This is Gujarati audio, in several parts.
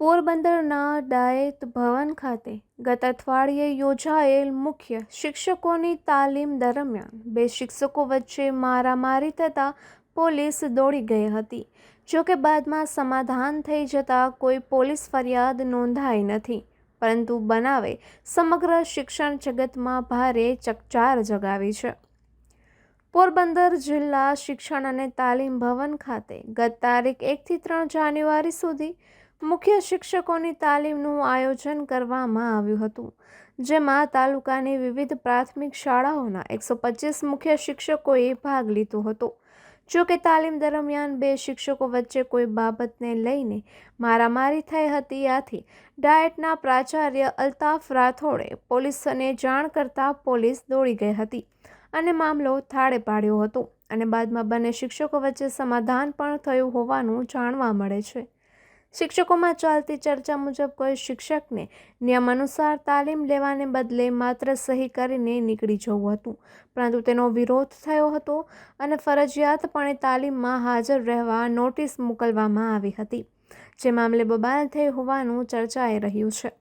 પોરબંદરના ડાયટ ભવન ખાતે ગત અઠવાડિયે યોજાયેલ મુખ્ય શિક્ષકોની તાલીમ દરમિયાન બે શિક્ષકો વચ્ચે મારામારી થતાં પોલીસ દોડી ગઈ હતી. જોકે બાદમાં સમાધાન થઈ જતાં કોઈ પોલીસ ફરિયાદ નોંધાઈ નથી. પરંતુ બનાવે સમગ્ર શિક્ષણ જગતમાં ભારે ચકચાર જગાવી છે. પોરબંદર જિલ્લા શિક્ષણ અને તાલીમ ભવન ખાતે ગત તારીખ એકથી ત્રણ જાન્યુઆરી સુધી મુખ્ય શિક્ષકોની તાલીમનું આયોજન કરવામાં આવ્યું હતું, જેમાં તાલુકાની વિવિધ પ્રાથમિક શાળાઓના એકસો પચીસ મુખ્ય શિક્ષકોએ ભાગ લીધો હતો. જો કે તાલીમ દરમિયાન બે શિક્ષકો વચ્ચે કોઈ બાબતને લઈને મારામારી થઈ હતી, આથી ડાયટના પ્રાચાર્ય અલ્તાફ રાઠોડે પોલીસને જાણ કરતાં પોલીસ દોડી ગઈ હતી અને મામલો થાળે પાડ્યો હતો અને બાદમાં બંને શિક્ષકો વચ્ચે સમાધાન પણ થયું હોવાનું જાણવા મળે છે. શિક્ષકોમાં ચાલતી ચર્ચા મુજબ કોઈ શિક્ષકને નિયમાનુસાર તાલીમ લેવાને બદલે માત્ર સહી કરીને નીકળી જવું હતું. પરંતુ તેનો વિરોધ થયો હતો અને ફરજિયાતપણે તાલીમમાં હાજર રહેવા નોટિસ મોકલવામાં આવી હતી. જે મામલે બબાલ થઈ હોવાનું ચર્ચાઈ રહ્યું છે.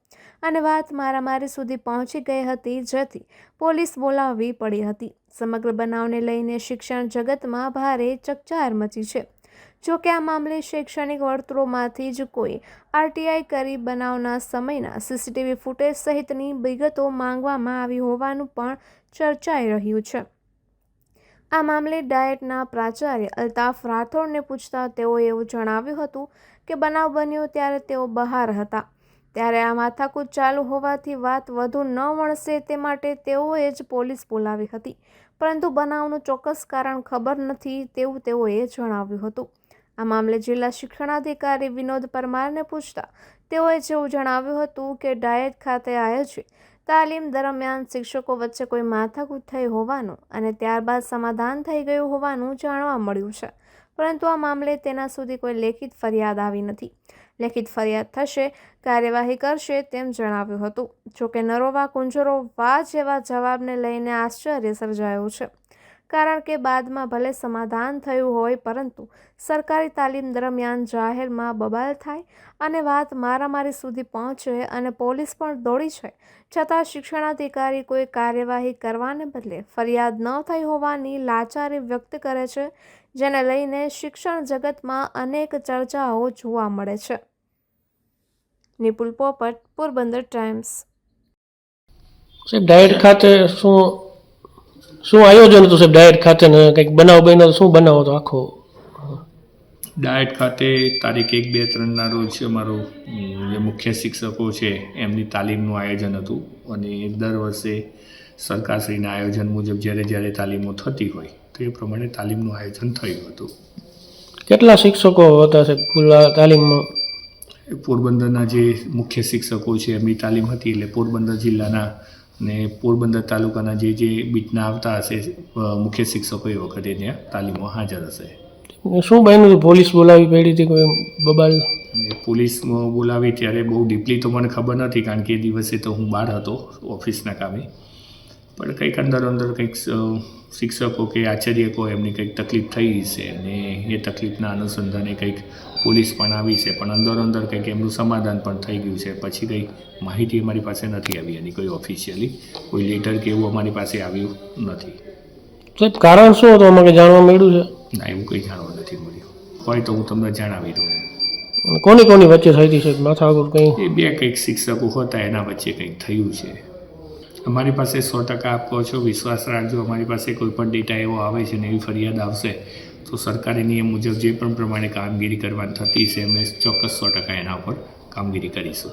અને વાત મારામારી સુધી પહોંચી ગઈ હતી જેથી પોલીસ બોલાવવી પડી હતી. સમગ્ર બનાવને લઈને શિક્ષણ જગતમાં ભારે ચકચાર મચી છે. જો કે આ મામલે શૈક્ષણિક વર્તુળોમાંથી જ કોઈ આરટીઆઈ કરી બનાવના સમયના સીસીટીવી ફૂટેજ સહિતની વિગતો માંગવામાં આવી હોવાનું પણ ચર્ચાઈ રહ્યું છે. આ મામલે ડાયટના પ્રાચાર્ય અલ્તાફ રાઠોડને પૂછતા તેઓએ એવું જણાવ્યું હતું કે બનાવ બન્યો ત્યારે તેઓ બહાર હતા. ત્યારે આ માથાકૂટ ચાલુ હોવાથી વાત વધુ ન વણસે તે માટે તેઓએ જ પોલીસ બોલાવી હતી. પરંતુ બનાવનું ચોક્કસ કારણ ખબર નથી તેવું તેઓએ જણાવ્યું હતું. આ મામલે જિલ્લા શિક્ષણાધિકારી વિનોદ પરમારને પૂછતા તેઓએ જેવું જણાવ્યું હતું કે ડાયટ ખાતે આયોજિત તાલીમ દરમિયાન શિક્ષકો વચ્ચે કોઈ માથાકૂટ થઈ હોવાનું અને ત્યારબાદ સમાધાન થઈ ગયું હોવાનું જાણવા મળ્યું છે. પરંતુ આ મામલે તેના સુધી કોઈ લેખિત ફરિયાદ આવી નથી. લેખિત ફરિયાદ થશે, કાર્યવાહી કરશે તેમ જણાવ્યું હતું. જોકે નરોવા કુંજરો વા જેવા જવાબને લઈને આશ્ચર્ય સર્જાયું છે. કારણ કે બાદમાં ભલે સમાધાન થયું હોય, પરંતુ સરકારી તાલીમ દરમિયાન જાહેરમાં બબાલ થાય અને વાત મારામારી સુધી પહોંચે અને પોલીસ પણ દોડી છે. છતાં શિક્ષણાધિકારી કોઈ કાર્યવાહી કરવાને બદલે ફરિયાદ ન થઈ હોવાની લાચારી વ્યક્ત કરે છે, જેને લઈને શિક્ષણ જગતમાં અનેક ચર્ચાઓ જોવા મળે છે. નિપુલ પોપટ, પોરબંદર ટાઈમ્સ. સાહેબ, ડાયટ ખાતે શું શું આયોજન હતું સાહેબ? ડાયટ ખાતે ને કંઈક બનાવ બન્યો શું બનાવો તો આખો? ડાયટ ખાતે તારીખ એક બે ત્રણના રોજ અમારું અમ, જે મુખ્ય શિક્ષકો છે એમની તાલીમનું આયોજન હતું અને દર વર્ષે સરકારશ્રીના આયોજન મુજબ જ્યારે જ્યારે તાલીમો થતી હોય તો એ પ્રમાણે તાલીમનું આયોજન થયું હતું. કેટલા શિક્ષકો હતા સાહેબ આ તાલીમમાં? પોરબંદરના જે મુખ્ય શિક્ષકો છે એમની તાલીમ હતી એટલે પોરબંદર જિલ્લાના અને પોરબંદર તાલુકાના જે જે બીટના આવતા હશે મુખ્ય શિક્ષકો એ વખતે ત્યાં તાલીમમાં હાજર હશે. શું બન્યું? હતું પોલીસ બોલાવી પડી હતી કોઈ બબાલ? પોલીસ બોલાવી ત્યારે બહુ ડીપલી તો મને ખબર નથી કારણ કે એ દિવસે તો હું બહાર હતો ઓફિસના કામે. પણ કંઈક અંદર અંદર કંઈક શિક્ષકો કે આચાર્યકો એમની કંઈક તકલીફ થઈ છે અને એ તકલીફના અનુસંધાને કંઈક પોલીસ પણ આવી છે પણ અંદર અંદર કંઈક એમનું સમાધાન પણ થઈ ગયું છે. પછી કંઈક માહિતી અમારી પાસે નથી આવી એની કોઈ ઓફિશિયલી કોઈ લેટર કે એવું અમારી પાસે આવ્યું નથી. સાહેબ કારણ શું હતું? અમારે જાણવા મળ્યું છે? ના એવું કંઈ જાણવા નથી મળ્યું. હોય તો હું તમને જણાવી દઉં કોની કોની વચ્ચે થઈ હતી સાહેબ? માથા આગળ કંઈ? એ બે કંઈક શિક્ષકો હતા એના વચ્ચે કંઈક થયું છે. અમારી પાસે સો ટકા આપ કહો છો, વિશ્વાસ રાખજો. અમારી પાસે કોઈ પણ ડેટા એવો આવે છે ને એવી ફરિયાદ આવશે, તો સરકારી નિયમ મુજબ જે પણ પ્રમાણે કામગીરી કરવાની થતી છે, અમે ચોક્કસ સો ટકા એના ઉપર કામગીરી કરીશું.